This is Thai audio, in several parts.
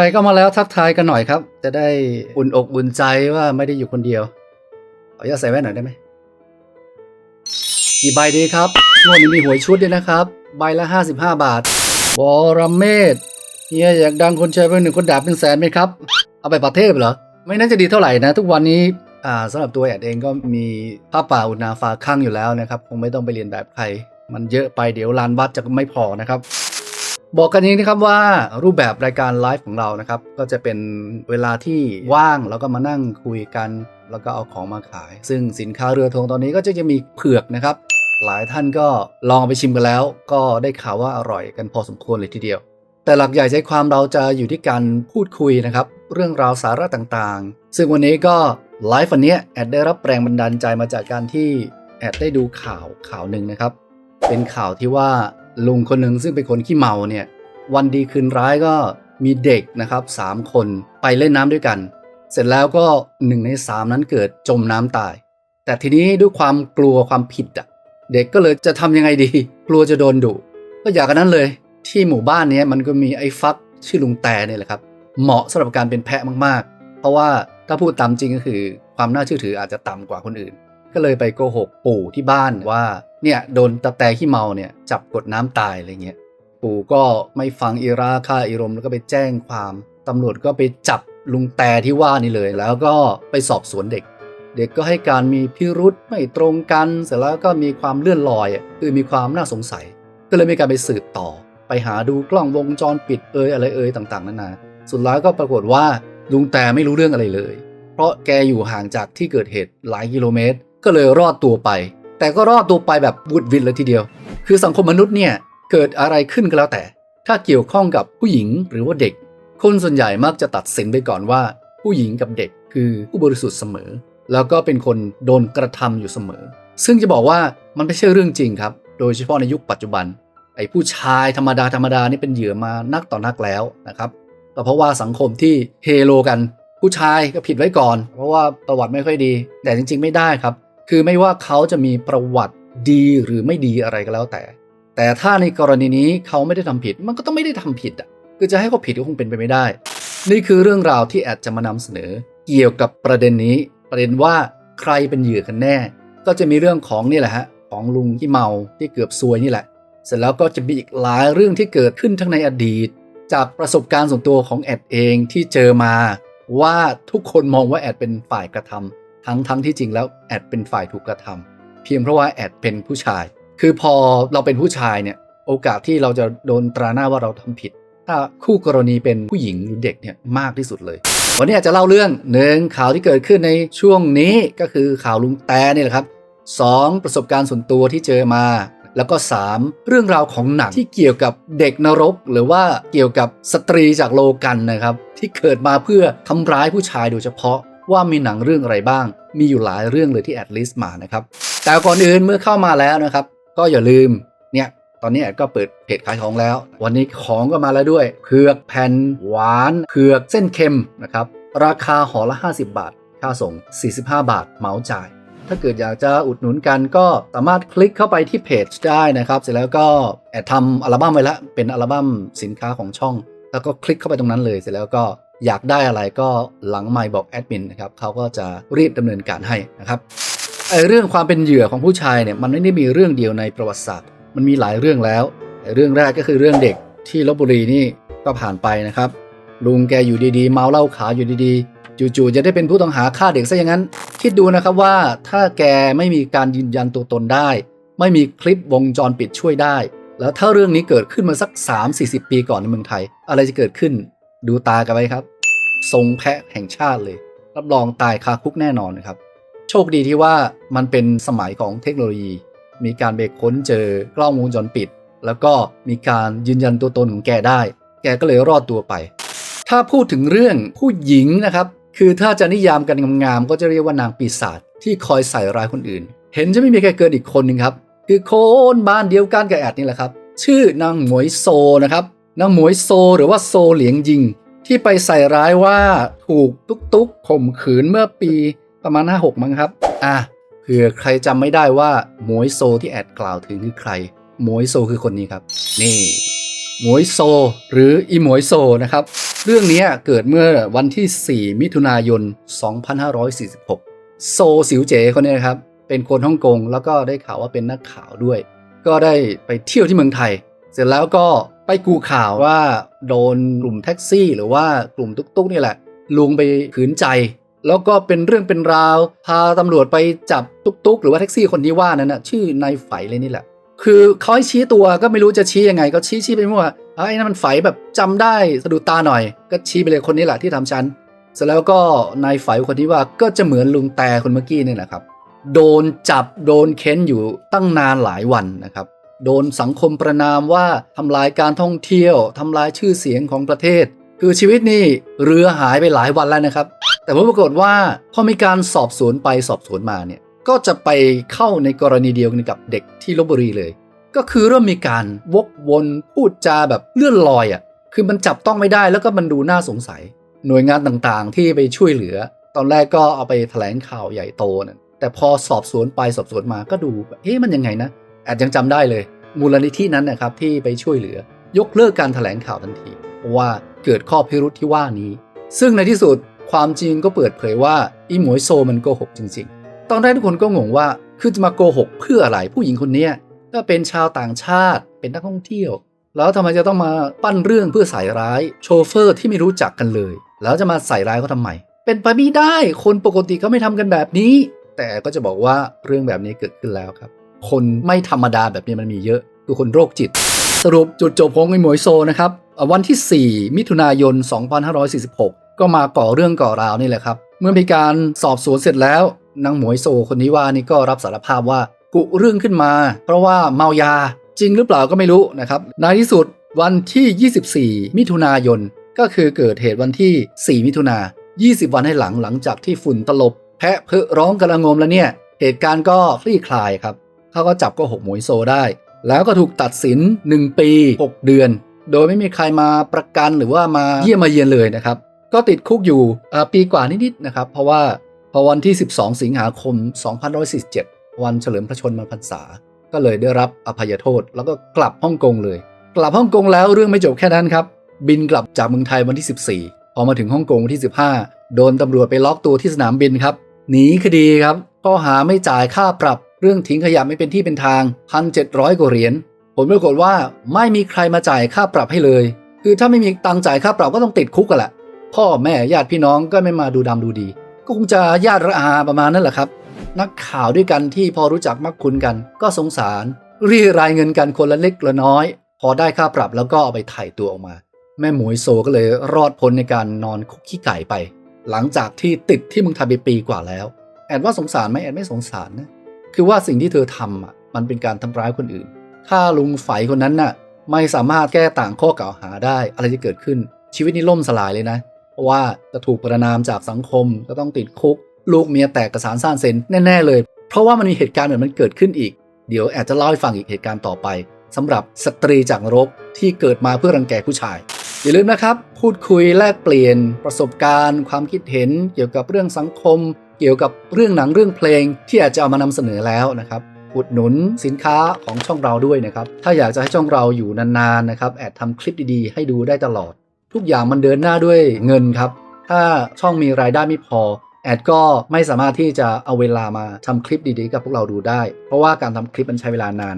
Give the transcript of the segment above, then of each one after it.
ใครก็มาแล้วทักทายกันหน่อยครับ จะได้อุ่นอกอุ่นใจว่าไม่ได้อยู่คนเดียวขออนุญาตใส่แว่นหน่อยได้ไหมกี่ใบดีครับงวดนี้มีหวยชุดด้วยนะครับ ใบละ 55 บาทบอรเมศเฮียอยากดังคนแชร์เป็นหนึ่งคนด่าเป็นแสนไหมครับ เอาไปประเทศเหรอ ไม่น่าจะดีเท่าไหร่นะ ทุกวันนี้อ่าสำหรับตัวแอดเองก็มีผ้าป่าอุณาฟ้าข้างอยู่แล้วนะครับ คงไม่ต้องไปเรียนแบบใคร มันเยอะไปเดี๋ยวลานวัดจะไม่พอนะครับ บอกกันนี้นะครับว่ารูปแบบรายการไลฟ์ของเรานะครับ ก็จะเป็นเวลาที่ว่างแล้วก็มานั่งคุยกัน แล้วก็เอาของมาขาย ซึ่งสินค้าเรือธงตอนนี้ก็จะจะมีเผือกนะครับ หลายท่านก็ลองไปชิมกันแล้ว ก็ได้ข่าวว่าอร่อยกันพอสมควรเลยทีเดียว แต่หลักใหญ่ใจความเราจะอยู่ที่การพูดคุยนะครับ เรื่องราวสาระต่างๆ ซึ่งวันนี้ก็ไลฟ์วันนี้แอดได้รับแรงบันดาลใจมาจากการที่แอดได้ดูข่าวข่าวหนึ่งนะครับ เป็นข่าวที่ว่า ลุงคนหนึ่งซึ่งเป็นคนขี้เมาเนี่ยวันดีคืนร้ายก็มีเด็กนะครับสามคนไปเล่นน้ำด้วยกัน เสร็จแล้วก็หนึ่งในสามนั้นเกิดจมน้ำตาย แต่ทีนี้ด้วยความกลัวความผิดอะเด็กก็เลยจะทำยังไงดี กลัวจะโดนดุก็อยากกันนั้นเลย ที่หมู่บ้านนี้มันก็มีไอ้ฟักชื่อลุงแต่เนี่ยแหละครับ เหมาะสำหรับการเป็นแพะมากๆ เพราะว่าถ้าพูดตามจริงก็คือ ความน่าเชื่อถืออาจจะต่ำกว่าคนอื่น ก็เลยไปโกหกปู่ที่บ้านว่าเนี่ยโดนตะแต่ขี้เมาเนี่ยจับกดน้ำตายอะไรเงี้ยปู่ก็ไม่ฟังอีราค่าอีรมแล้วก็ไปแจ้งความตำรวจก็ไปจับลุงแต่ที่ว่านี่เลย แล้วก็ไปสอบสวนเด็ก เด็กก็ให้การมีพิรุษไม่ตรงกัน เสร็จแล้วก็มีความเลื่อนลอยคือมีความน่าสงสัย ก็เลยมีการไปสืบต่อ ไปหาดูกล้องวงจรปิดเอ่ยอะไรเอ่ยต่างๆนานาสุดท้ายก็ปรากฏว่าลุงแต่ไม่รู้เรื่องอะไรเลย เพราะแกอยู่ห่างจากที่เกิดเหตุหลายกิโลเมตร ก็เลยรอดตัวไป แต่ก็รอดตัวไปแบบบุดวิดเลยทีเดียว คือสังคมมนุษย์เนี่ยเกิดอะไรขึ้นก็แล้วแต่ ถ้าเกี่ยวข้องกับผู้หญิงหรือว่าเด็ก คนส่วนใหญ่มักจะตัดสินไปก่อนว่า ผู้หญิงกับเด็กคือผู้บริสุทธิ์เสมอ แล้วก็เป็นคนโดนกระทำอยู่เสมอ ซึ่งจะบอกว่ามันไม่ใช่เรื่องจริงครับ โดยเฉพาะในยุคปัจจุบัน ไอ้ผู้ชายธรรมดาธรรมดานี่เป็นเหยื่อมานักต่อนักแล้วนะครับก็เพราะว่าสังคมที่เฮโลกันผู้ชายก็ผิดไว้ก่อน เพราะว่าประวัติไม่ค่อยดี แต่จริงๆไม่ได้ครับ คือไม่ว่าเขาจะมีประวัติดีหรือไม่ดีอะไรก็แล้วแต่ แต่ถ้าในกรณีนี้เขาไม่ได้ทำผิด มันก็ต้องไม่ได้ทำผิดอะคือจะให้เขาผิดก็คงเป็นไปไม่ได้ นี่คือเรื่องราวที่แอดจะมานำเสนอ เกี่ยวกับประเด็นนี้ ประเด็นว่าใครเป็นเหยื่อกันแน่ ก็จะมีเรื่องของนี่แหละฮะของลุงที่เมาที่เกือบซวยนี่แหละ เสร็จแล้วก็จะมีอีกหลายเรื่องที่เกิดขึ้นทั้งในอดีต จากประสบการณ์ส่วนตัวของแอดเองที่เจอมา ว่าทุกคนมองว่าแอดเป็นฝ่ายกระทำ ทั้งทั้งที่จริงแล้วแอดเป็นฝ่ายถูกกระทำเพียงเพราะว่าแอดเป็นผู้ชาย คือพอเราเป็นผู้ชายเนี่ยโอกาสที่เราจะโดนตราหน้าว่าเราทำผิด ถ้าคู่กรณีเป็นผู้หญิงหรือเด็กเนี่ยมากที่สุดเลย วันนี้อาจจะเล่าเรื่องหนึ่งข่าวที่เกิดขึ้นในช่วงนี้ก็คือข่าวลุงแต่นี่แหละครับสองประสบการณ์ส่วนตัวที่เจอมาแล้วก็ 3 เรื่องราวของหนังที่เกี่ยวกับเด็กนรก หรือว่าเกี่ยวกับสตรีจากโลกันนะครับ ที่เกิดมาเพื่อทำร้ายผู้ชายโดยเฉพาะ ว่ามีหนังเรื่องอะไรบ้าง มีอยู่หลายเรื่องเลยที่แอดลิสต์มานะครับ แต่ก่อนอื่นเมื่อเข้ามาแล้วนะครับ ก็อย่าลืมเนี่ยตอนนี้แอดก็เปิดเพจขายของแล้ว วันนี้ของก็มาแล้วด้วยเผือกแผ่นหวานเผือกเส้นเค็มนะครับราคาห่อละ 50 บาท ค่าส่ง 45 บาทเหมาจ่าย ถ้าเกิดอยากจะอุดหนุนกันก็สามารถคลิกเข้าไปที่เพจได้นะครับ เสร็จแล้วก็แอดทำอัลบั้มไว้แล้วเป็นอัลบั้มสินค้าของช่อง แล้วก็คลิกเข้าไปตรงนั้นเลยเสร็จแล้วก็ อยากได้อะไรก็หลังไมค์บอกแอดมินนะครับเขาก็จะรีบดำเนินการให้นะครับไอเรื่องความเป็นเหยื่อของผู้ชายเนี่ยมันไม่ได้มีเรื่องเดียวในประวัติศาสตร์ มันมีหลายเรื่องแล้วไอ้เรื่องแรกก็คือเรื่องเด็กที่ลบบุรีนี่ก็ผ่านไปนะครับ ลุงแกอยู่ดีๆ เมาเหล้าขาวอยู่ดีๆ จู่ๆจะได้เป็นผู้ต้องหาฆ่าเด็กซะอย่างนั้น คิดดูนะครับว่าถ้าแกไม่มีการยืนยันตัวตนได้ ไม่มีคลิปวงจรปิดช่วยได้ แล้วถ้าเรื่องนี้เกิดขึ้นมาสัก 3-40 ปีก่อนในเมืองไทย อะไรจะเกิดขึ้น ดูตากันไว้ครับ ทรงแพะแห่งชาติเลย รับรองตายคาคุกแน่นอนนะครับ โชคดีที่ว่ามันเป็นสมัยของเทคโนโลยี มีการไปค้นเจอกล้องวงจรปิด แล้วก็มีการยืนยันตัวตนของแกได้ แกก็เลยรอดตัวไป ถ้าพูดถึงเรื่องผู้หญิงนะครับ คือถ้าจะนิยามกันงามๆก็จะเรียกว่านางปีศาจที่คอยใส่ร้ายคนอื่น เห็นจะไม่มีใครเกินอีกคนหนึ่งครับ คือโคนบ้านเดียวกันกับแอดนี่แหละครับ ชื่อนางหมวยโซนะครับนางหมวยโซหรือว่าโซเหลียงยิง ที่ไปใส่ร้ายว่าถูกตุ๊กตุ๊กข่มขืนเมื่อปีประมาณ 56 มั้งครับ อะเผื่อใครจำไม่ได้ว่าหมวยโซที่แอดกล่าวถึงคือใครหมวยโซคือคนนี้ครับ นี่หมวยโซ หรืออีหมวยโซนะครับ เรื่องนี้เกิดเมื่อวันที่ 4 มิถุนายน 2546 โซสิวเจ๋คนนี้นะครับ เป็นคนฮ่องกงแล้วก็ได้ข่าวว่าเป็นนักข่าวด้วย ก็ได้ไปเที่ยวที่เมืองไทย เสร็จแล้วก็ ไปกูข่าวว่าโดนกลุ่มแท็กซี่ หรือว่ากลุ่มตุ๊กๆนี่แหละ ลุงไปขืนใจ แล้วก็เป็นเรื่องเป็นราว พาตำรวจไปจับตุ๊กๆ หรือว่าแท็กซี่คนที่ว่านั้นนะชื่อนายไฝเลยนี่แหละ คือเขาให้ชี้ตัวก็ไม่รู้จะชี้ยังไง ก็ชี้ชี้ไปมั่วไอ้นั่นมันไฝแบบจำได้สะดุดตาหน่อย ก็ชี้ไปเลยคนนี้แหละที่ทำฉันเสร็จแล้วก็นายไฝคนที่ว่าก็จะเหมือนลุงแต่คนเมื่อกี้นี่แหละครับ โดนจับโดนเค้นอยู่ตั้งนานหลายวันนะครับ โดนสังคมประนามว่าทำลายการท่องเที่ยวทำลายชื่อเสียงของประเทศ คือชีวิตนี่เรือหายไปหลายวันแล้วนะครับ แต่ว่าปรากฏว่าพอมีการสอบสวนไปสอบสวนมาเนี่ยก็จะไปเข้าในกรณีเดียวกันกับเด็กที่ลบบุรีเลย ก็คือเริ่มมีการวกวนพูดจาแบบเลื่อนลอยอะ่ะคือมันจับต้องไม่ได้แล้วก็มันดูน่าสงสัย หน่วยงานต่างๆ ที่ไปช่วยเหลือ ตอนแรกก็เอาไปแถลงข่าวใหญ่โตนะแต่พอสอบสวนไปสอบสวนมาก็ดูเอ๊ะมันยังไงนะ แอดยังจำได้เลย มูลนิธินั้นนะครับที่ไปช่วยเหลือ ยกเลิกการแถลงข่าวทันทีเพราะว่าเกิดข้อพิรุธที่ว่านี้ ซึ่งในที่สุดความจริงก็เปิดเผยว่าอีหมวยโซมันโกหกจริง ๆ ตอนแรกทุกคนก็งงว่าคือจะมาโกหกเพื่ออะไรผู้หญิงคนนี้ก็เป็นชาวต่างชาติเป็นนักท่องเที่ยว แล้วทำไมจะต้องมาปั้นเรื่องเพื่อใส่ร้าย โชเฟอร์ที่ไม่รู้จักกันเลย แล้วจะมาใส่ร้ายเขาทำไม เป็นไปไม่ได้คนปกติเขาไม่ทำกันแบบนี้ แต่ก็จะบอกว่าเรื่องแบบนี้เกิดขึ้นแล้วครับ คนไม่ธรรมดาแบบนี้มันมีเยอะคือคนโรคจิต สรุปจุดจบของไอ้หมวยโซนะครับวันที่ 4 มิถุนายน 2546 ก็มาก่อเรื่องก่อราวนี่แหละครับ เมื่อมีการสอบสวนเสร็จแล้วนางหมวยโซคนนี้ว่านี่ก็รับสารภาพว่ากุเรื่องขึ้นมา เพราะว่าเมายาจริงหรือเปล่าก็ไม่รู้นะครับในที่สุดวันที่ 24 มิถุนายน ก็คือเกิดเหตุวันที่ 4 มิถุนา 20 วันให้หลังหลังจากที่ฝุ่นตลบ แพะเพอร้องกระงมแล้วเนี่ย เหตุการณ์ก็คลี่คลายครับ เขาก็จับก็หกหมวยโซได้ แล้วก็ถูกตัดสิน 1 ปี 6 เดือน โดยไม่มีใครมาประกันหรือว่ามาเยี่ยมมาเยียนเลยนะครับ ก็ติดคุกอยู่ปีกว่านิดๆนะครับ เพราะว่าพอวันที่ 12 สิงหาคม 2547 วันเฉลิมพระชนมพรรษา ก็เลยได้รับอภัยโทษ แล้วก็กลับฮ่องกงเลย กลับฮ่องกงแล้วเรื่องไม่จบแค่นั้นครับ บินกลับจากเมืองไทยวันที่ 14 พอมาถึงฮ่องกงวันที่ 15 โดนตำรวจไปล็อกตัวที่สนามบินครับ หนีคดีครับ ข้อหาไม่จ่ายค่าปรับ เรื่องทิ้งขยะไม่เป็นที่เป็นทาง 1,700 กว่าเหรียญผลปรากฏว่าไม่มีใครมาจ่ายค่าปรับให้เลย คือถ้าไม่มีตังจ่ายค่าปรับก็ต้องติดคุกกันแหละพ่อแม่ญาติพี่น้องก็ไม่มาดูดำดูดี ก็คงจะญาติระอาประมาณนั้นแหละครับ นักข่าวด้วยกันที่พอรู้จักมักคุ้นกัน ก็สงสารเรียรายเงินกันคนละเล็กละน้อย พอได้ค่าปรับแล้วก็เอาไปถ่ายตัวออกมา แม่หมวยโซก็เลยรอดพ้นในการนอนคุกขี้ไก่ไป หลังจากที่ติดที่มืองทยไปปีกว่าแล้ว แอดว่าสงสารไหมแอดไม่สงสารนะ คือว่าสิ่งที่เธอทำอะมันเป็นการทำร้ายคนอื่น ถ้าลุงไฝคนนั้นน่ะไม่สามารถแก้ต่างข้อกล่าวหาได้ อะไรจะเกิดขึ้น ชีวิตนี้ล่มสลายเลยนะ เพราะว่าจะถูกประนามจากสังคมก็ต้องติดคุก ลูกเมียแตกกระสานซ่านเซนแน่ ๆ เลย เพราะว่ามันมีเหตุการณ์แบบนั้นเกิดขึ้นอีก เดี๋ยวแอดจะเล่าให้ฟังอีกเหตุการณ์ต่อไปสำหรับสตรีจากนรกที่เกิดมาเพื่อรังแกผู้ชาย อย่าลืมนะครับ พูดคุยแลกเปลี่ยนประสบการณ์ ความคิดเห็นเกี่ยวกับเรื่องสังคม เกี่ยวกับเรื่องหนังเรื่องเพลงที่อาจจะเอามานำเสนอแล้วนะครับอุดหนุนสินค้าของช่องเราด้วยนะครับ ถ้าอยากจะให้ช่องเราอยู่นานๆนะครับแอดทำคลิปดีๆ ให้ดูได้ตลอด ทุกอย่างมันเดินหน้าด้วยเงินครับ ถ้าช่องมีรายได้ไม่พอ แอดก็ไม่สามารถที่จะเอาเวลามาทำคลิปดีๆ กับพวกเราดูได้ เพราะว่าการทำคลิปมันใช้เวลานาน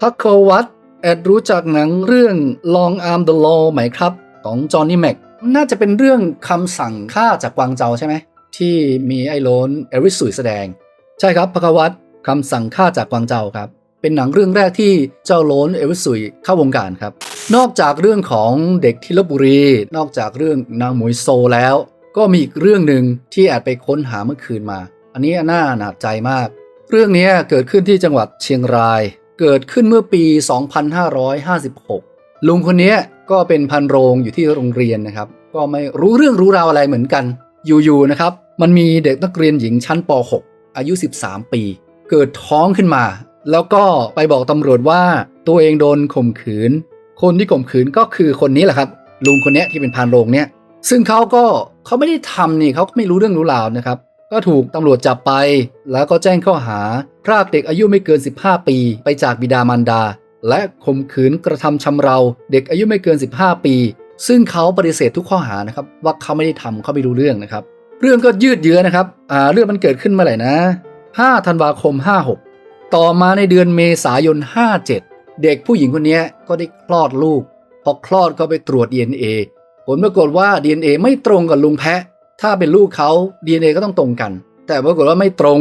พักโควัตแอดรู้จักหนังเรื่อง Long Arm the Law ไหมครับ ของจอห์นนี่แม็กน่าจะเป็นเรื่องคำสั่งฆ่าจากกวางเจาใช่ไหม ที่มีไอ้โลนเอริสุยแสดง ใช่ครับพกวัตคำสั่งฆ่าจากกวางเจาครับ เป็นหนังเรื่องแรกที่เจ้าโลนเอริสสุยเข้าวงการครับ นอกจากเรื่องของเด็กที่ลบบุรี นอกจากเรื่องนางหมวยโซแล้ว ก็มีอีกเรื่องหนึ่งที่แอดไปค้นหาเมื่อคืนมา อันนี้น่าหนาใจมาก เรื่องนี้เกิดขึ้นที่จังหวัดเชียงราย เกิดขึ้นเมื่อปี 2556 ลุงคนนี้ก็เป็นพันโรงอยู่ที่โรงเรียนนะครับ ก็ไม่รู้เรื่องรู้ราวอะไรเหมือนกัน อยู่ๆนะครับ มันมีเด็กนักเรียนหญิงชั้นป .6 อายุ 13 ปี เกิดท้องขึ้นมา แล้วก็ไปบอกตำรวจว่าตัวเองโดนข่มขืน คนที่ข่มขืนก็คือคนนี้แหละครับ ลุงคนนี้ที่เป็นพันโรงเนี่ย ซึ่งเขาก็เขาไม่ได้ทำนี่เขาก็ไม่รู้เรื่องรู้ราวนะครับ ก็ถูกตำรวจจับไป แล้วก็แจ้งข้อหาพรากเด็กอายุไม่เกิน 15 ปี ไปจากบิดามารดา และข่มขืนกระทำชำเรา เด็กอายุไม่เกิน 15 ปี ซึ่งเขาปฏิเสธทุกข้อหานะครับว่าเขาไม่ได้ทำเขาไม่รู้เรื่องนะครับ เรื่องก็ยืดเยื้อนะครับอ่าเรื่องมันเกิดขึ้นเมื่อไหร่นะ 5 ธันวาคม 56 ต่อมาในเดือนเมษายน 57 เด็กผู้หญิงคนนี้ก็ได้คลอดลูกพอคลอดก็ไปตรวจ DNA ผลปรากฏว่า DNA ไม่ตรงกับลุงแพะ ถ้าเป็นลูกเขา DNA ก็ต้องตรงกัน แต่ปรากฏว่าไม่ตรง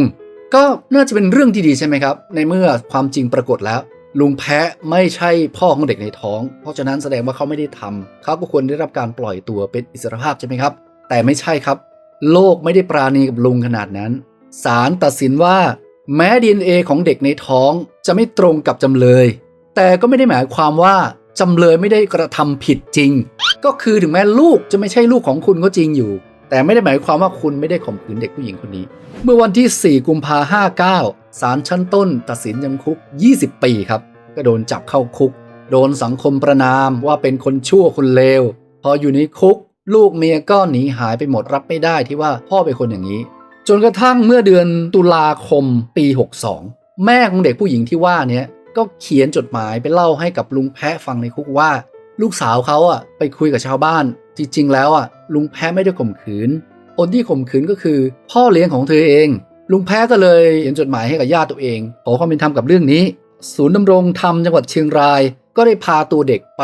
ก็น่าจะเป็นเรื่องที่ดีใช่ไหมครับ ในเมื่อความจริงปรากฏแล้ว ลุงแพะไม่ใช่พ่อของเด็กในท้อง เพราะฉะนั้นแสดงว่าเขาไม่ได้ทำเขาก็ควรได้รับการปล่อยตัวเป็นอิสรภาพใช่ไหมครับ แต่ไม่ใช่ครับ โลกไม่ได้ปราณีกับลุงขนาดนั้น ศาลตัดสินว่า แม้ DNA ของเด็กในท้องจะไม่ตรงกับจำเลย แต่ก็ไม่ได้หมายความว่าจำเลยไม่ได้กระทำผิดจริง ก็คือถึงแม้ลูกจะไม่ใช่ลูกของคุณก็จริงอยู่ แต่ไม่ได้หมายความว่าคุณไม่ได้ข่มขืนเด็กผู้หญิงคนนี้ เมื่อวันที่ 4 กุมภาห้าเก้า ศาลชั้นต้นตัดสินจำคุก 20 ปีครับ ก็โดนจับเข้าคุก โดนสังคมประนามว่าเป็นคนชั่วคนเลว พออยู่ในคุก ลูกเมียก็หนีหายไปหมดรับไม่ได้ที่ว่าพ่อเป็นคนอย่างนี้ จนกระทั่งเมื่อเดือนตุลาคมปี 62 แม่ของเด็กผู้หญิงที่ว่าเนี้ยก็เขียนจดหมายไปเล่าให้กับลุงแพะฟังในคุกว่า ลูกสาวเขาอะไปคุยกับชาวบ้าน จริงๆ แล้วอะลุงแพะไม่ได้ข่มขืนคนที่ข่มขืนก็คือ พ่อเลี้ยงของเธอเอง ลุงแพ้ก็เลยเขียนจดหมายให้กับญาติตัวเอง ขอความเป็นธรรมกับเรื่องนี้ ศูนย์ดำรงธรรมจังหวัดเชียงราย ก็ได้พาตัวเด็กไป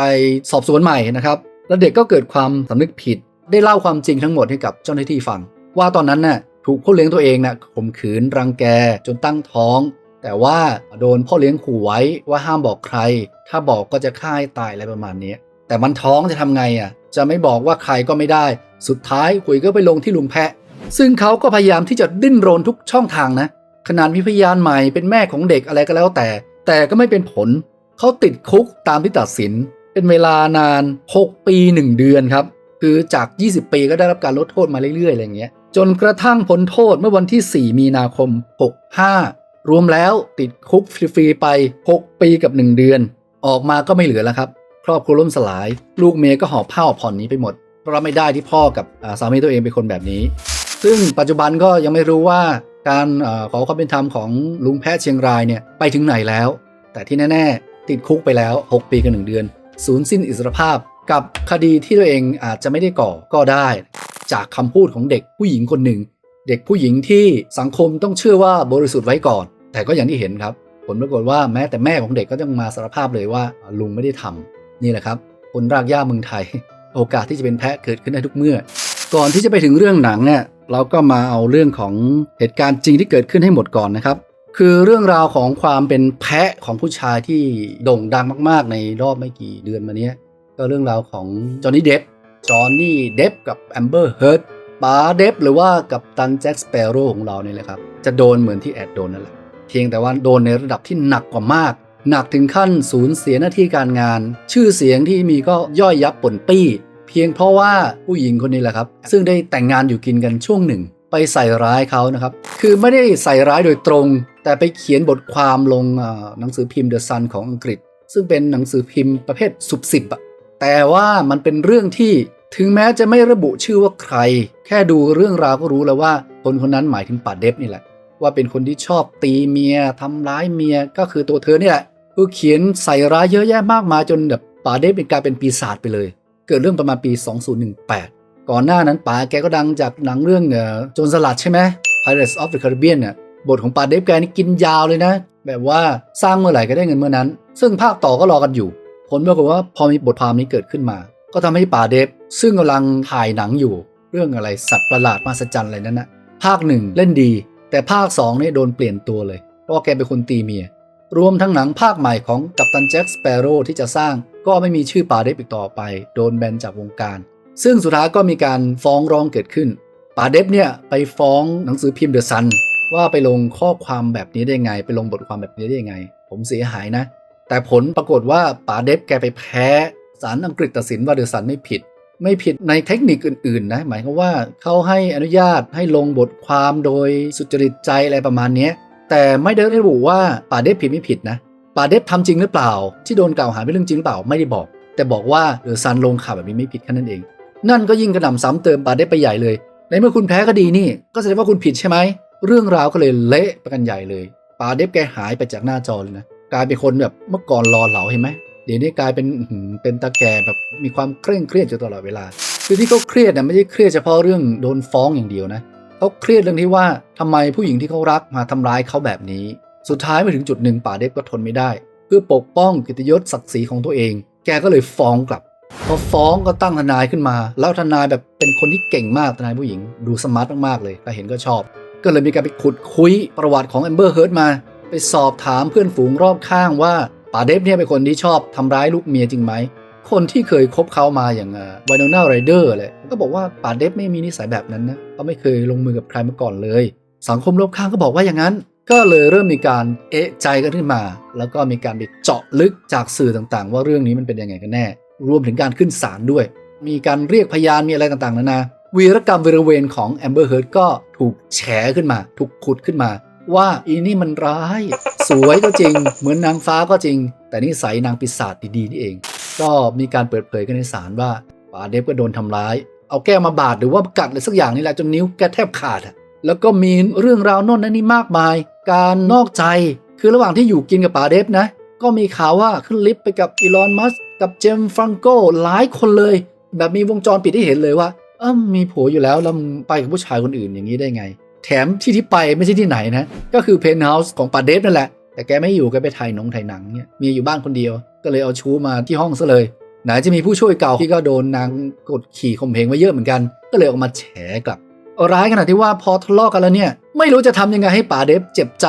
สอบสวนใหม่นะครับ แล้วเด็กก็เกิดความสำนึกผิด ได้เล่าความจริงทั้งหมดให้กับเจ้าหน้าที่ฟัง ว่าตอนนั้นน่ะถูกพ่อเลี้ยงตัวเองน่ะข่มขืนรังแกจนตั้งท้อง แต่ว่าโดนพ่อเลี้ยงขู่ไว้ว่าห้ามบอกใคร ถ้าบอกก็จะฆ่าให้ตายอะไรประมาณนี้แต่มันท้องจะทำไงอะจะไม่บอกว่าใครก็ไม่ได้ สุดท้ายคุยก็ไปลงที่ลุงแพะ ซึ่งเขาก็พยายามที่จะดิ้นรนทุกช่องทางนะ ขนาดมีพยานใหม่เป็นแม่ของเด็กอะไรก็แล้วแต่ แต่ก็ไม่เป็นผล เขาติดคุกตามที่ตัดสิน เป็นเวลานาน 6 ปี 1 เดือนครับ คือจาก 20 ปีก็ได้รับการลดโทษมาเรื่อยๆอะไรเงี้ย จนกระทั่งพ้นโทษเมื่อวันที่ 4 มีนาคม 65 รวมแล้วติดคุกฟรีๆไป 6 ปีกับ 1 เดือน ออกมาก็ไม่เหลือแล้วครับ ครอบครัวล่มสลาย ลูกเมียก็หอบผ้าหอบผ่อนนี้ไปหมด เพราะไม่ได้ที่พ่อกับสามีตัวเองเป็นคนแบบนี้ ซึ่งปัจจุบันก็ยังไม่รู้ว่าการอขอความเป็นธรรมของลุงแพทย์เชียงรายเนี่ยไปถึงไหนแล้ว แต่ที่แน่ ๆ ติดคุกไปแล้ว 6 ปีกับ1เดือนสูญสิ้นอิสรภาพกับคดีที่ตัวเองอาจจะไม่ได้ก่อก็ได้ จากคำพูดของเด็กผู้หญิงคนหนึ่ง เด็กผู้หญิงที่สังคมต้องเชื่อว่าบริสุทธิ์ไว้ก่อน แต่ก็อย่างที่เห็นครับ ผลปรากฏว่าแม้แต่แม่ของเด็กก็ต้องมาสารภาพเลยว่าลุงไม่ได้ทำนี่แหละครับคนรากหญ้าเมืองไทย โอกาสที่จะเป็นแพะเกิดขึ้นได้ทุกเมื่อ ก่อนที่จะไปถึงเรื่องหนังเนี่ย เราก็มาเอาเรื่องของเหตุการณ์จริงที่เกิดขึ้นให้หมดก่อนนะครับ คือเรื่องราวของความเป็นแพะของผู้ชายที่โด่งดังมาก ๆ ในรอบไม่กี่เดือนมาเนี้ยก็เรื่องราวของจอห์นนี่เดฟจอห์นนี่เดฟกับแอมเบอร์เฮิร์ตปาเดฟหรือว่ากับตันแจ็คสเปโร่ของเราเนี่ยแหละครับ จะโดนเหมือนที่แอดโดนนั่นแหละเพียงแต่ว่าโดนในระดับที่หนักกว่ามาก หนักถึงขั้นสูญเสียหน้าที่การงาน ชื่อเสียงที่มีก็ย่อยยับป่นปี้ เพียงเพราะว่าผู้หญิงคนนี้แหละครับ ซึ่งได้แต่งงานอยู่กินกันช่วงหนึ่ง ไปใส่ร้ายเขานะครับ คือไม่ได้ใส่ร้ายโดยตรง แต่ไปเขียนบทความลงหนังสือพิมพ์ The Sun ของอังกฤษ ซึ่งเป็นหนังสือพิมพ์ประเภทสุบสิบอะแต่ว่ามันเป็นเรื่องที่ถึงแม้จะไม่ระบุชื่อว่าใคร แค่ดูเรื่องราวก็รู้แล้วว่า คนคนนั้นหมายถึงป่าเดฟนี่แหละ ว่าเป็นคนที่ชอบตีเมียทำร้ายเมียก็คือตัวเธอเนี่ยแหละคือเขียนใส่ร้ายเยอะแยะมากมายจนแบบป่าเดฟเป็นกลายเป็นปีศาจไปเลย เกิดเรื่องประมาณปี 2018 ก่อนหน้านั้นป๋าแกก็ดังจากหนังเรื่องเอ่อโจรสลัดใช่ไหม Pirates of the Caribbean เนี่ยบทของป๋าเดฟแกนี่กินยาวเลยนะ แบบว่าสร้างเมื่อไหร่ก็ได้เงินเมื่อนั้น ซึ่งภาคต่อก็รอกันอยู่ ผลปรากฏว่าพอมีบทความนี้เกิดขึ้นมา ก็ทำให้ป๋าเดฟซึ่งกำลังถ่ายหนังอยู่ เรื่องอะไรสัตว์ประหลาดมหัศจรรย์อะไรนั้นนะภาคหนึ่งเล่นดี แต่ภาค2เนี่ยโดนเปลี่ยนตัวเลย เพราะแกเป็นคนตีเมียรวมทั้งหนังภาคใหม่ของกัปตันแจ็คสเปโร่ที่จะสร้าง ก็ไม่มีชื่อปาเดฟอีกต่อไป โดนแบนจากวงการ ซึ่งสุดท้ายก็มีการฟ้องร้องเกิดขึ้นปาเดฟเนี่ยไปฟ้องหนังสือพิมพ์เดอะซันว่าไปลงข้อความแบบนี้ได้ไง ไปลงบทความแบบนี้ได้ยังไง ผมเสียหายนะ แต่ผลปรากฏว่าปาเดฟแกไปแพ้ศาลอังกฤษตัดสินว่าเดอะซันไม่ผิด ไม่ผิดในเทคนิคอื่นๆนะหมายความว่าเขาให้อนุญาตให้ลงบทความโดยสุจริตใจอะไรประมาณนี้แต่ไม่ได้ระบุว่าป่าเดฟผิดไม่ผิดนะ ป่าเดฟทำจริงหรือเปล่า ที่โดนกล่าวหาเป็นเรื่องจริงหรือเปล่าไม่ได้บอก แต่บอกว่าเดอะซันลงข่าวแบบนี้ไม่ผิดแค่นั้นเอง นั่นก็ยิ่งกระหน่ำซ้ำเติมป่าเดฟไปใหญ่เลย ในเมื่อคุณแพ้คดีนี่ ก็แสดงว่าคุณผิดใช่ไหมเรื่องราวก็เลยเละไปกันใหญ่เลยป่าเดฟแกหายไปจากหน้าจอเลยนะกลายเป็นคนแบบเมื่อก่อนรอเหลาเห็นไหมเดี๋ยวนี้กลายเป็นเป็นตาแก่แบบมีความเคร่งเครียดอยู่ตลอดเวลาคือที่เขาเครียดเนี่ยไม่ใช่เครียดเฉพาะเรื่องโดนฟ้องอย่างเดียวนะเขาเครียดเรื่องที่ว่าทำไมผู้หญิงที่เขารักมาทำร้ายเขาแบบนี้ สุดท้ายมาถึงจุดหนึ่งป่าเดฟก็ทนไม่ได้ เพื่อปกป้องกิตยศศักดิ์ศรีของตัวเอง แกก็เลยฟ้องกลับ พอฟ้องก็ตั้งทนายขึ้นมา แล้วทนายแบบเป็นคนที่เก่งมากทนายผู้หญิง ดูสมาร์ทมากๆเลยใครเห็นก็ชอบ ก็เลยมีการไปขุดคุยประวัติของแอมเบอร์เฮิร์ตมา ไปสอบถามเพื่อนฝูงรอบข้างว่าป่าเดฟเนี่ยเป็นคนที่ชอบทำร้ายลูกเมียจริงไหม คนที่เคยคบเขามาอย่างวานอน่าไรเดอร์เลยก็บอกว่าป่าเดฟไม่มีนิสัยแบบนั้นนะเขาไม่เคยลงมือกับใครมาก่อนเลย สังคมรอบข้างก็บอกว่าอย่างนั้น ก็เลยเริ่มมีการเอะใจกันขึ้นมา แล้วก็มีการไปเจาะลึกจากสื่อต่างๆ ว่าเรื่องนี้มันเป็นยังไงกันแน่ รวมถึงการขึ้นศาลด้วย มีการเรียกพยานมีอะไรต่างๆนานาวีรกรรมเวรเวรของแอมเบอร์เฮิร์ตก็ถูกแฉขึ้นมา ถูกขุดขึ้นมา ว่าอีนี่มันร้าย สวยก็จริง เหมือนนางฟ้าก็จริง แต่นิสัยนางปีศาจดีๆนี่เอง ก็มีการเปิดเผยกันในศาลว่าป่าเดฟก็โดนทำร้าย เอาแก้วมาบาดหรือว่ากัดอะไรสักอย่างนี่แหละจนนิ้วแกแทบขาดอะ แล้วก็มีเรื่องราวน่นนั่นนี่มากมาย การนอกใจ คือระหว่างที่อยู่กินกับป่าเดฟนะ ก็มีข่าวว่าขึ้นลิฟต์ไปกับอีลอนมัสก์กับเจมส์ฟรังโกหลายคนเลย แบบมีวงจรปิดที่เห็นเลยว่า เออมีผัวอยู่แล้วแล้วไปกับผู้ชายคนอื่นอย่างนี้ได้ไง แถมที่ที่ไปไม่ใช่ที่ไหนนะ ก็คือเพนท์เฮาส์ของป่าเดฟนั่นแหละ แต่แกไม่อยู่แกไปถ่ายหนงถ่ายหนังเนี่ยมีอยู่บ้านคนเดียว ก็เลยเอาชู้มาที่ห้องซะเลยไหนจะมีผู้ช่วยเก่าที่ก็โดนนางกดขี่ข่มเหงไว้เยอะเหมือนกัน ก็เลยออกมาแฉกลับ ร้ายขนาดที่ว่าพอทะเลาะกันแล้วเนี่ย ไม่รู้จะทำยังไงให้ป่าเดฟเจ็บใจ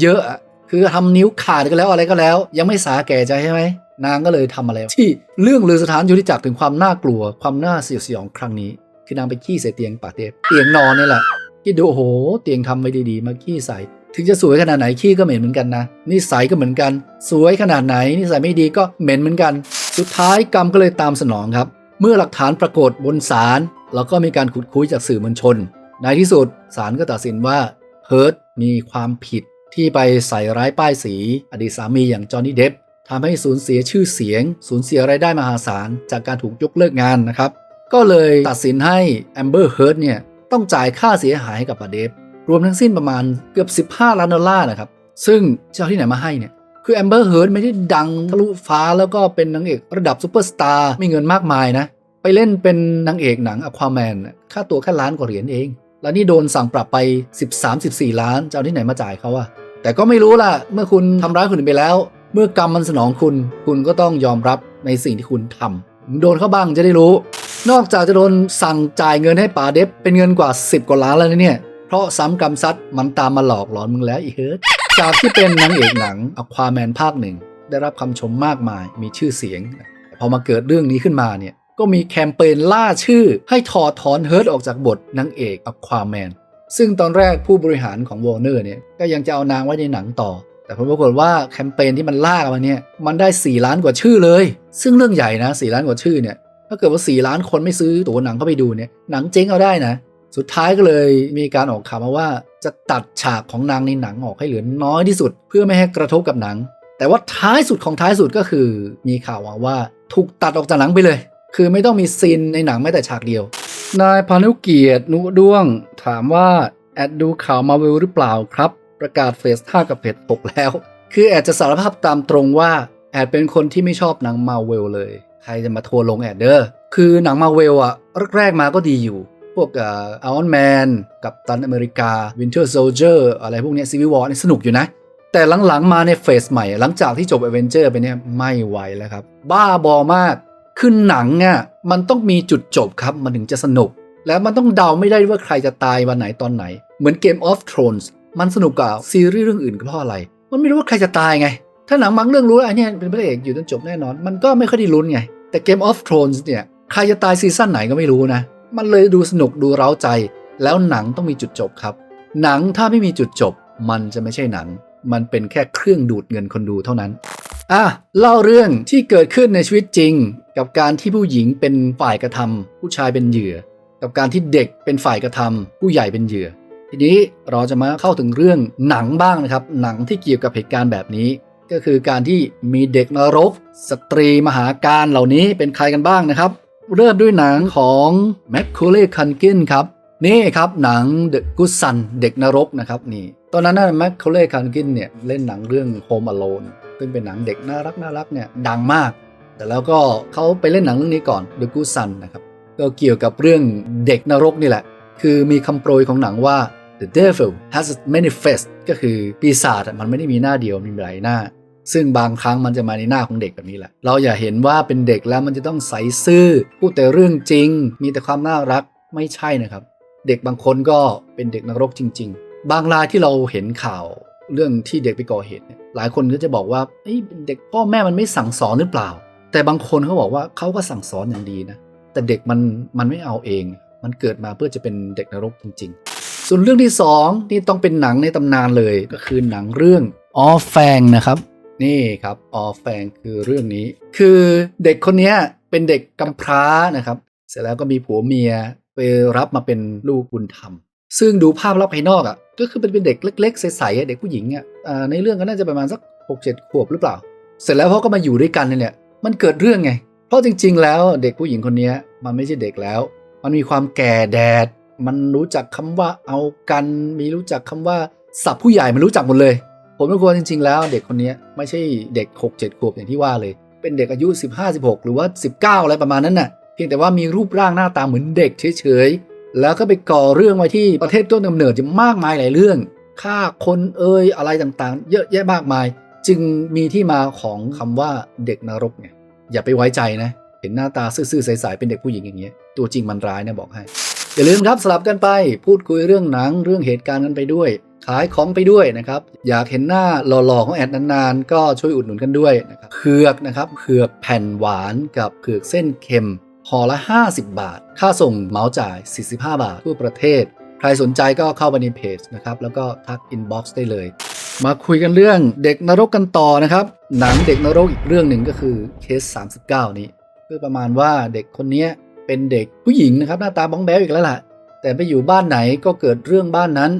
เยอะๆคือทำนิ้วขาดกันแล้วอะไรก็แล้ว ยังไม่สาแก่ใจใช่ไหมนางก็เลยทำอะไรที่เรื่องลือสถานยุติจักรถึงความน่ากลัวความน่าเสียดสยองครั้งนี้ คือนางไปขี้ใส่เตียงป่าเดฟเตียงนอนนี่แหละคิดดูโอ้โห เตียงทำไว้ดีๆมาขี้ใส่ถึงจะสวยขนาดไหนขี้ก็เหม็นเหมือนกันนะนิสัยก็เหมือนกัน สวยขนาดไหนนิสัยไม่ดีก็เหม็นเหมือนกัน สุดท้ายกรรมก็เลยตามสนองครับ เมื่อหลักฐานปรากฏบนศาล แล้วก็มีการขุดคุยจากสื่อมวลชน ในที่สุดศาลก็ตัดสินว่าเฮิร์ตมีความผิดที่ไปใส่ร้ายป้ายสี อดีตสามีอย่างจอห์นนี่เดฟทำให้สูญเสียชื่อเสียง สูญเสียรายได้มหาศาล จากการถูกยกเลิกงานนะครับ ก็เลยตัดสินให้แอมเบอร์เฮิร์ตเนี่ย ต้องจ่ายค่าเสียหายให้กับปาเดฟรวมทั้งสิ้นประมาณเกือบ 15 ล้านดอลลาร์นะครับ ซึ่งเจะเอาที่ไหนมาให้เนี่ย คือแอมเบอร์เฮิร์ตไม่ได้ดังทะลุฟ้าแล้วก็เป็นนางเอกระดับซูเปอร์สตาร์มีเงินมากมายนะ ไปเล่นเป็นนางเอกหนังอควาแมนค่าตัวแค่ล้านกว่าเหรียญเอง แล้วนี่โดนสั่งปรับไป 13-14 ล้านจะเอาที่ไหนมาจ่ายเขาอะแต่ก็ไม่รู้ล่ะ เมื่อคุณทำร้ายคนอื่นไปแล้ว เมื่อกรรมมันสนองคุณ คุณก็ต้องยอมรับในสิ่งที่คุณทำโดนเข้าบ้างจะได้รู้ นอกจากจะโดนสั่งจ่ายเงินให้ป๋าเดฟเป็นเงินกว่า 10 กว่าล้านแล้วนะเนี่ยเพราะซ้ำกรรมซัดมันตามมาหลอกหลอนมึงแล้วอีเฮิร์จากที่เป็นนางเอกหนังอควาแมนภาคหนึ่งได้รับคำชมมากมายมีชื่อเสียง พอมาเกิดเรื่องนี้ขึ้นมาเนี่ย ก็มีแคมเปญล่าชื่อ ให้ถอดถอนเฮิร์ตออกจากบทนางเอกอควาแมนซึ่งตอนแรกผู้บริหารของวอร์เนอร์เนี่ยก็ยังจะเอานางไว้ในหนังต่อ แต่ผลปรากฏว่าแคมเปญที่มันล่ากมาเนี่ยมันได้ 4 ล้านกว่าชื่อเลย ซึ่งเรื่องใหญ่นะ 4 ล้านกว่าชื่อเนี่ยถ้าเกิดว่า 4 ล้านคนไม่ซื้อตั๋วหนังเข้าไปดูเนี่ยหนังเจ๊งเอาได้นะ สุดท้ายก็เลยมีการออกข่าวมาว่า จะตัดฉากของนางในหนังออกให้เหลือน้อยที่สุด เพื่อไม่ให้กระทบกับหนัง แต่ว่าท้ายสุดของท้ายสุดก็คือ มีข่าวมาว่าถูกตัดออกจากหนังไปเลย คือไม่ต้องมีซีนในหนังแม้แต่ฉากเดียว นายพานุเกียรตินุด้วง ถามว่า แอดดูข่าวมาเวลหรือเปล่าครับ ประกาศเฟส 5 กับเฟส 6 แล้ว คือแอดจะสารภาพตามตรงว่า แอดเป็นคนที่ไม่ชอบหนังมาเวลเลย ใครจะมาทัวร์ลงแอดเดอร์คือหนังมาเวลอะแรกๆมาก็ดีอยู่ พวกเอ่อออนแมนกับตันอเมริกาวินเทอร์โซเจอร์อะไรพวกนี้ซีวิวอร์นี่สนุกอยู่นะแต่หลังๆ มาในเฟสใหม่ หลังจากที่จบ a อเวนเจอร์ไปเนี่ยไม่ไหวแล้วครับ บ้าบอมาก คือหนังอะมันต้องมีจุดจบครับมันถึงจะสนุก แล้วมันต้องเดาไม่ได้ว่าใครจะตายวันไหนตอนไหน เหมือน Game of Thrones มันสนุกกว่าซีรีส์เรื่องอื่นก็เพราะอะไร มันไม่รู้ว่าใครจะตายไง ถ้าหนังบางเรื่องรู้ว่าไอ้เนี่เป็นพระเอกอยู่จนจบแน่นอน มันก็ไม่ค่อยได้ลุ้นไง แต่ Game of Thrones เนี่ยใครจะตายซีซั่นไหนก็ไม่รู้นะ มันเลยดูสนุกดูเร้าใจ แล้วหนังต้องมีจุดจบครับ หนังถ้าไม่มีจุดจบ มันจะไม่ใช่หนัง มันเป็นแค่เครื่องดูดเงินคนดูเท่านั้น อะเล่าเรื่องที่เกิดขึ้นในชีวิตจริง กับการที่ผู้หญิงเป็นฝ่ายกระทำผู้ชายเป็นเหยื่อ กับการที่เด็กเป็นฝ่ายกระทำผู้ใหญ่เป็นเหยื่อ ทีนี้เราจะมาเข้าถึงเรื่องหนังบ้างนะครับ หนังที่เกี่ยวกับเหตุการณ์แบบนี้ ก็คือการที่มีเด็กนรก สตรีมหาการเหล่านี้เป็นใครกันบ้างนะครับ เริ่มด้วยหนังของแมคคูเล่คันกินครับนี่ครับหนัง The Good Son เด็กนรกนะครับนี่ตอนนั้นนะแมคคูเล่คันกินเนี่ยเล่นหนังเรื่อง Home Alone ซึ่งเป็นหนังเด็กน่ารักน่ารักเนี่ยดังมาก แต่แล้วก็เขาไปเล่นหนังเรื่องนี้ก่อน The Good Son นะครับก็เกี่ยวกับเรื่องเด็กนรกนี่แหละ คือมีคำโปรยของหนังว่า the devil has many faces ก็คือปีศาจมันไม่ได้มีหน้าเดียวมีหลายหน้า ซึ่งบางครั้งมันจะมาในหน้าของเด็กแบบนี้แหละ เราอย่าเห็นว่าเป็นเด็กแล้วมันจะต้องใสซื่อพูดแต่เรื่องจริง มีแต่ความน่ารักไม่ใช่นะครับ เด็กบางคนก็เป็นเด็กนรกจริง ๆ บางรายที่เราเห็นข่าวเรื่องที่เด็กไปก่อเหตุเนี่ย หลายคนก็จะบอกว่าเอ้ยเด็กพ่อแม่มันไม่สั่งสอนหรือเปล่า แต่บางคนเขาบอกว่าเขาก็สั่งสอนอย่างดีนะ แต่เด็กมันมันไม่เอาเอง มันเกิดมาเพื่อจะเป็นเด็กนรกจริง ๆ ส่วนเรื่องที่สองนี่ต้องเป็นหนังในตำนานเลยก็คือหนังเรื่องออแฟงนะครับ นี่ครับออแฟงคือเรื่องนี้ คือเด็กคนนี้เป็นเด็กกำพร้านะครับ เสร็จแล้วก็มีผัวเมียไปรับมาเป็นลูกบุญธรรมซึ่งดูภาพลักภายนอกอะ่ะก็คือเป็นเป็นเด็กเล็ก ๆ ใสๆเด็กผู้หญิงอะ่ะ ในเรื่องก็น่าจะประมาณสักหกเจ็ดขวบหรือเปล่า เสร็จแล้วเขาก็มาอยู่ด้วยกันเนี่ย มันเกิดเรื่องไง เพราะจริง ๆ แล้วเด็กผู้หญิงคนนี้มันไม่ใช่เด็กแล้ว มันมีความแก่แดด มันรู้จักคำว่าเอากัน มีรู้จักคำว่าสับผู้ใหญ่มันรู้จักหมดเลย ผมไม่ควจริง ๆ แล้ว เด็กคนนี้ไม่ใช่เด็ก6 7ขวบอย่างที่ว่าเลย เป็นเด็กอายุ 15 16 หรือว่า 19 อะไรประมาณนั้นน่ะ เพียงแต่ว่ามีรูปร่างหน้าตาเหมือนเด็กเฉยๆ แล้วก็ไปก่อเรื่องไว้ที่ประเทศต้นกำเนิดจะมากมายหลายเรื่อง ฆ่าคนเอ่ยอะไรต่างๆ เยอะแยะมากมาย จึงมีที่มาของคำว่าเด็กนรกไงอย่าไปไว้ใจนะ เห็นหน้าตาซื่อๆใสๆเป็นเด็กผู้หญิงอย่างเงี้ยตัวจริงมันร้ายนะบอกให้ อย่าลืมครับสลับกันไปพูดคุยเรื่องหนังเรื่องเหตุการณ์กันไปด้วย ขายของไปด้วยนะครับ อยากเห็นหน้าหล่อๆของแอดนานๆ ก็ช่วยอุดหนุนกันด้วยนะครับเผือกนะครับเผือกแผ่นหวานกับเผือกเส้นเค็มห่อละ 50 บาท ค่าส่งเหมาจ่าย 45 บาททั่วประเทศ ครสนใจก็เข้าไปในเพจนะครับแล้วก็ทักอินบ็อกซ์ได้เลย มาคุยกันเรื่องเด็กนรกกันต่อนะครับ หนังเด็กนรกอีกเรื่องหนึ่งก็คือเคส 39 นี้คือประมาณว่าเด็กคนนี้เป็นเด็กผู้หญิงนะครับ หน้าตาบ้องแบ๊วอีกแล้วล่ะ แต่ไปอยู่บ้านไหนก็เกิดเรื่องบ้านนั้น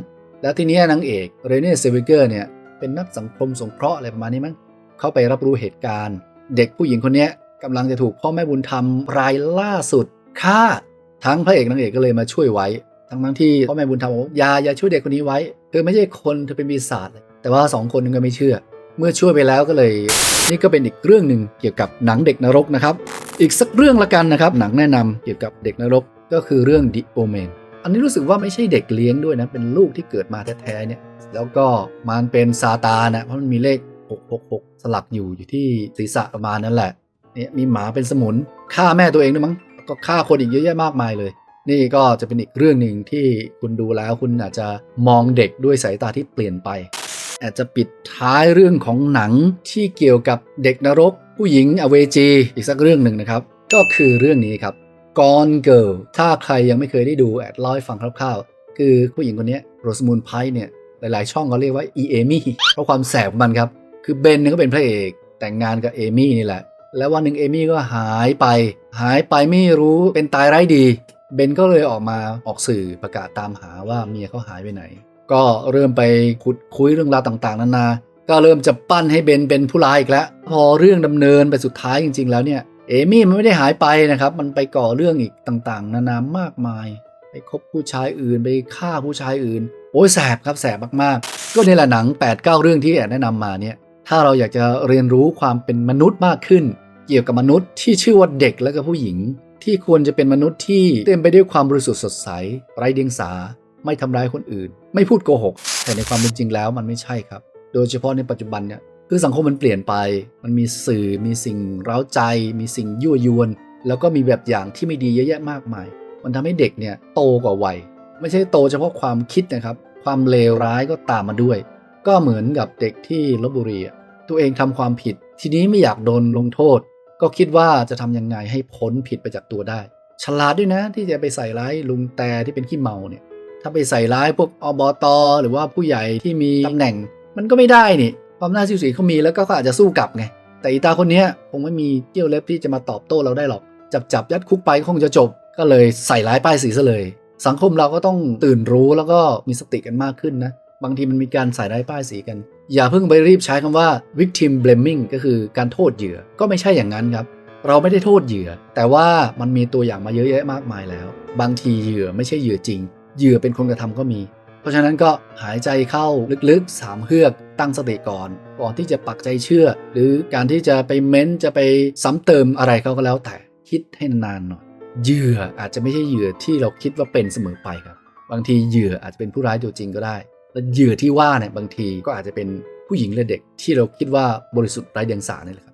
แล้วทีนี้นางเอกเรเน่เซวิเกอร์เนี่ยเป็นนักสังคมสงเคราะห์อะไรประมาณนี้มั้งเข้าไปรับรู้เหตุการณ์ เด็กผู้หญิงคนนี้กำลังจะถูกพ่อแม่บุญธรรมรายล่าสุดฆ่าทั้งพระเอกนางเอกก็เลยมาช่วยไว้ ทั้งทั้งที่พ่อแม่บุญธรรมบอกอย่าอย่าช่วยเด็กคนนี้ไว้ เธอไม่ใช่คนเธอเป็นปีศาจเลแต่ว่าสองคนนึงก็ไม่เชื่อ เมื่อช่วยไปแล้วก็เลย นี่ก็เป็นอีกเรื่องหนึ่งเกี่ยวกับหนังเด็กนรกนะครับ อีกสักเรื่องละกันนะครับ หนังแนะนำเกี่ยวกับเด็กนรกก็คือเรื่อง The Omen อันนี้รู้สึกว่าไม่ใช่เด็กเลี้ยงด้วยนะ เป็นลูกที่เกิดมาแท้ๆเนี่ย แล้วก็มันเป็นซาตานนะ เพราะมันมีเลข 666 สลักอยู่อยู่ที่ศีรษะประมาณนั้นแหละ เนี่ยมีหมาเป็นสมุน ฆ่าแม่ตัวเองด้วยมั้ง ก็ฆ่าคนอีกเยอะแยะมากมายเลย นี่ก็จะเป็นอีกเรื่องหนึ่งที่คุณดูแล้วคุณอาจจะมองเด็กด้วยสายตาที่เปลี่ยนไป อาจจะปิดท้ายเรื่องของหนังที่เกี่ยวกับเด็กนรก ผู้หญิงอเวจี อีกสักเรื่องหนึ่งนะครับ ก็คือเรื่องนี้ครับ Gone Girl ถ้าใครยังไม่เคยได้ดูแอดเล่าให้ฟังคร่าวๆ คือผู้หญิงคนนี้โรสมูลไพเนี่ยหลายๆ ช่องเขาเรียกว่าอีเอมี่เพราะความแสบมันครับ คือเบนเนี่ยก็เป็นพระเอกแต่งงานกับเอมี่นี่แหละ แล้ววันหนึ่งเอมี่ก็หายไป หายไปไม่รู้เป็นตายไร้ดี เบนก็เลยออกมาออกสื่อประกาศตามหาว่าเมียเขาหายไปไหน ก็เริ่มไปขุดคุยเรื่องราวต่างๆนานา ก็เริ่มจะปั้นให้เบนเป็นผู้ร้ายอีกแล้ว พอเรื่องดำเนินไปสุดท้ายจริง ๆ แล้วเนี่ย เอมี่มันไม่ได้หายไปนะครับ มันไปก่อเรื่องอีกต่างๆ นานามากมาย ไปคบผู้ชายอื่นไปฆ่าผู้ชายอื่น โอ้ยแสบครับแสบมากๆ ก็นี่แหละหนัง 8-9 เรื่องที่แอนแนะนำมาเนี่ย ถ้าเราอยากจะเรียนรู้ความเป็นมนุษย์มากขึ้น เกี่ยวกับมนุษย์ที่ชื่อว่าเด็กและก็ผู้หญิงที่ควรจะเป็นมนุษย์ที่เต็มไปด้วยความบริสุทธิ์สดใส ไร้เดียงสา ไม่ทำร้ายคนอื่น ไม่พูดโกหก แต่ในความเป็นจริงแล้วมันไม่ใช่ครับ โดยเฉพาะในปัจจุบันเนี่ยคือสังคมมันเปลี่ยนไป มันมีสื่อ มีสิ่งเร้าใจ มีสิ่งยั่วยวน แล้วก็มีแบบอย่างที่ไม่ดีเยอะแยะมากมาย มันทำให้เด็กเนี่ยโตกว่าวัย ไม่ใช่โตเฉพาะความคิดนะครับ ความเลวร้ายก็ตามมาด้วย ก็เหมือนกับเด็กที่ลบบุรี ตัวเองทำความผิด ทีนี้ไม่อยากโดนลงโทษ ก็คิดว่าจะทำยังไงให้พ้นผิดไปจากตัวได้ ฉลาดด้วยนะที่จะไปใส่ร้ายลุงแต่ที่เป็นขี้เมาเนี่ย ถ้าไปใส่ร้ายพวกอบตหรือว่าผู้ใหญ่ที่มีตำแหน่ง มันก็ไม่ได้นี่ความน่าเชื่อถือเขามีแล้วก็เขาอาจจะสู้กลับไง แต่อีตาคนนี้คงไม่มีเจี้ยวเล็บที่จะมาตอบโต้เราได้หรอก จับจับยัดคุกไปคงจะจบ ก็เลยใส่ร้ายป้ายสีซะเลย สังคมเราก็ต้องตื่นรู้แล้วก็มีสติกันมากขึ้นนะ บางทีมันมีการใส่ร้ายป้ายสีกัน อย่าเพิ่งไปรีบใช้คำว่า victim blaming ก็คือการโทษเหยื่อ ก็ไม่ใช่อย่างนั้นครับ เราไม่ได้โทษเหยื่อ แต่ว่ามันมีตัวอย่างมาเยอะแยะมากมายแล้ว บางทีเหยื่อไม่ใช่เหยื่อจริง เหยื่อเป็นคนกระทำก็มี เพราะฉะนั้นก็หายใจเข้าลึกๆ3เฮือกตั้งสติก่อน ก่อนที่จะปักใจเชื่อ หรือการที่จะไปเม้นจะไปซ้ำเติมอะไรเขาก็แล้วแต่คิดให้นานหน่อยเหยื่ออาจจะไม่ใช่เหยื่อที่เราคิดว่าเป็นเสมอไปครับ บางทีเหยื่ออาจจะเป็นผู้ร้ายตัวจริงก็ได้ เหยื่อที่ว่าเนี่ยบางทีก็อาจจะเป็นผู้หญิงและเด็กที่เราคิดว่าบริสุทธิ์ไร้เดียงสานี่แหละครับ